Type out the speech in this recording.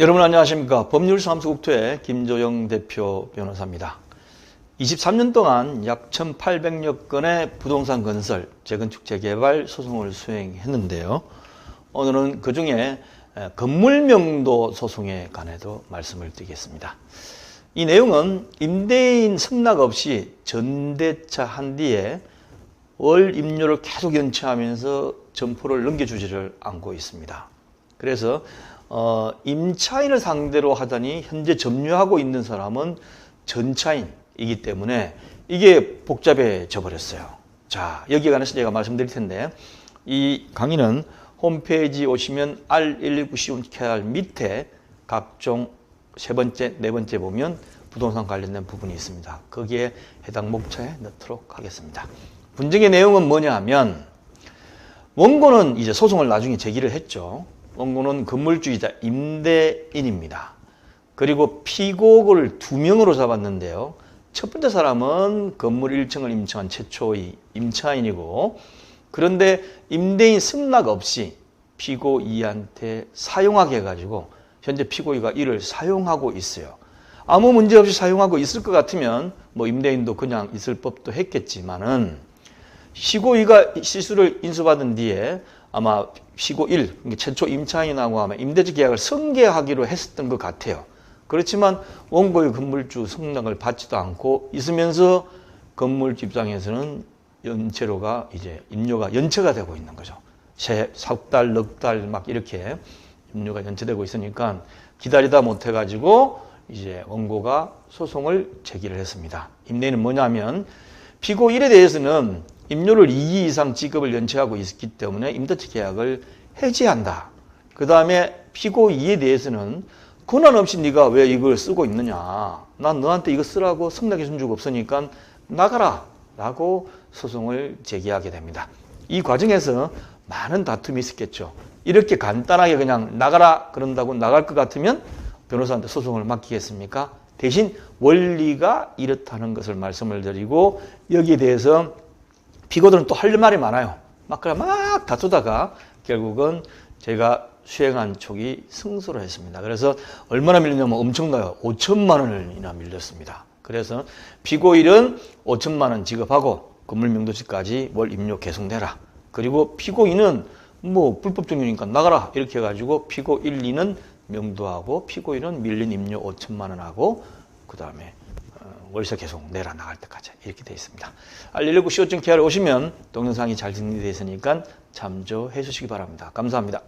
여러분 안녕하십니까. 법률사무소국토의 김조영 대표 변호사입니다. 23년 동안 약 1,800여 건의 부동산 건설, 재건축, 재개발 소송을 수행했는데요. 오늘은 그 중에 건물 명도 소송에 관해도 말씀을 드리겠습니다. 이 내용은 임대인 승낙 없이 전대차 한 뒤에 월 임료를 계속 연체하면서 점포를 넘겨주지를 않고 있습니다. 그래서 어, 임차인을 상대로 하더니 현재 점유하고 있는 사람은 전차인이기 때문에 이게 복잡해져 버렸어요. 자, 여기에 관해서 제가 말씀드릴 텐데 이 강의는 홈페이지 오시면 R119 쉬운 KR 밑에 각종 세 번째, 네 번째 보면 부동산 관련된 부분이 있습니다. 거기에 해당 목차에 넣도록 하겠습니다. 분쟁의 내용은 뭐냐 하면 원고는 이제 소송을 나중에 제기를 했죠. 원고는 건물주의자 임대인입니다. 그리고 피고를 두 명으로 잡았는데요. 첫 번째 사람은 건물 1층을 임차한 최초의 임차인이고 그런데 임대인 승낙 없이 피고 이한테 사용하게 해가지고 현재 피고이가 이를 사용하고 있어요. 아무 문제 없이 사용하고 있을 것 같으면 뭐 임대인도 그냥 있을 법도 했겠지만은 시고이가 실수를 인수받은 뒤에 아마 시고 1, 최초 임차인하고 아마 임대주 계약을 성계하기로 했었던 것 같아요. 그렇지만 원고의 건물주 승낙을 받지도 않고 있으면서 건물주 입장에서는 연체료가 이제 임료가 연체가 되고 있는 거죠. 세, 석 달, 넉 달 막 이렇게 임료가 연체되고 있으니까 기다리다 못해가지고 이제 원고가 소송을 제기를 했습니다. 임대인은 뭐냐면 피고 1에 대해서는 임료를 2기 이상 지급을 연체하고 있기 때문에 임대차 계약을 해지한다. 그 다음에 피고 2에 대해서는 권한 없이 네가 왜 이걸 쓰고 있느냐. 난 너한테 이거 쓰라고 승낙해 준 적 없으니까 나가라. 라고 소송을 제기하게 됩니다. 이 과정에서 많은 다툼이 있었겠죠. 이렇게 간단하게 그냥 나가라 그런다고 나갈 것 같으면 변호사한테 소송을 맡기겠습니까? 대신 원리가 이렇다는 것을 말씀을 드리고 여기에 대해서 피고들은 또 할 말이 많아요. 막 그래 막 다투다가 결국은 제가 수행한 촉이 승소를 했습니다. 그래서 얼마나 밀렸냐면 엄청나요. 5천만 원이나 밀렸습니다. 그래서 피고 1은 5천만 원 지급하고 건물 명도시까지 월 임료 계속 내라. 그리고 피고 2는 뭐 불법 종료니까 나가라 이렇게 해가지고 피고 1, 2는 명도하고 피고 1은 밀린 임료 5천만 원하고 그 다음에 월세 계속 내라 나갈 때까지 이렇게 되어 있습니다. R119 시오증 케어를 오시면 동영상이 잘 정리되어 있으니까 참조해 주시기 바랍니다. 감사합니다.